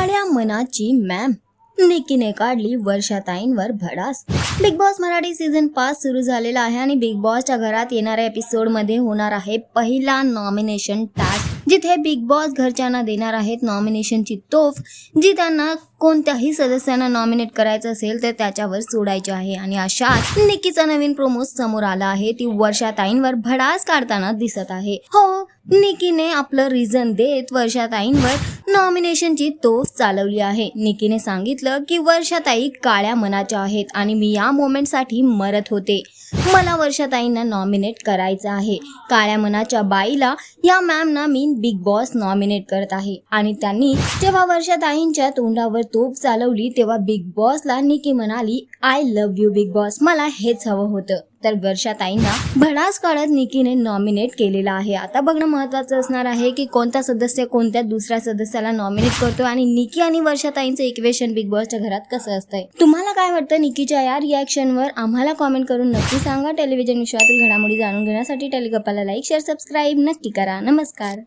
काळ्या मनाची मॅम. निकीने काढली वर्षाताईंवर भडास. बिग बॉस मराठी सीझन पाच सुरू झालेला आहे आणि बिग बॉसच्या घरात येणाऱ्या एपिसोडमध्ये होणार आहे पहिला नॉमिनेशन टास्क जिथे बिग बॉस घरच्यांना देणार आहेत नॉमिनेशनची तोफ जी त्यांना कोणत्याही सदस्यांना नॉमिनेट करायचं असेल तर त्याच्यावर सोडायचे आहे. आणि अशात निकीचा नवीन प्रोमो समोर आला आहे. ती वर्षाताईंवर भडास काढताना दिसत आहे. हो निकीने आपलं रिझन देत वर्षाताईंवर नॉमिनेशनची तोफ चालवली आहे. निकीने सांगितलं की वर्षाताई काळ्या मनाच्या आहेत आणि मी या मोमेंटसाठी मरत होते. मला वर्षाताईंना नॉमिनेट करायचं आहे. काळ्या मनाच्या बाईला या मॅमना मी बिग बॉस नॉमिनेट करत आहे. आणि त्यांनी जेव्हा वर्षाताईंच्या तोंडावर तोफ चालवली तेव्हा बिग बॉसला निकी म्हणाली I love you Bigg Boss. मला हेच हवं होतं. तर वर्षाताईंना भडास काढत निकीने नॉमिनेट केलेला आहे. आता बघणं महत्वाचं असणार आहे की कोणता सदस्य कोणत्या दुसऱ्या सदस्याला नॉमिनेट करतो आणि निकी आणि वर्षाताईंचं इक्वेशन बिग बॉसच्या घरात कसं असतंय. तुम्हाला काय वाटतं? निकीच्या या रिॲक्शनवर आम्हाला कॉमेंट करून नक्की सांगा. टेलिव्हिजन विश्वातील घडामोडी जाणून घेण्यासाठी टेलिकपाला लाईक शेअर सबस्क्राईब नक्की करा. नमस्कार.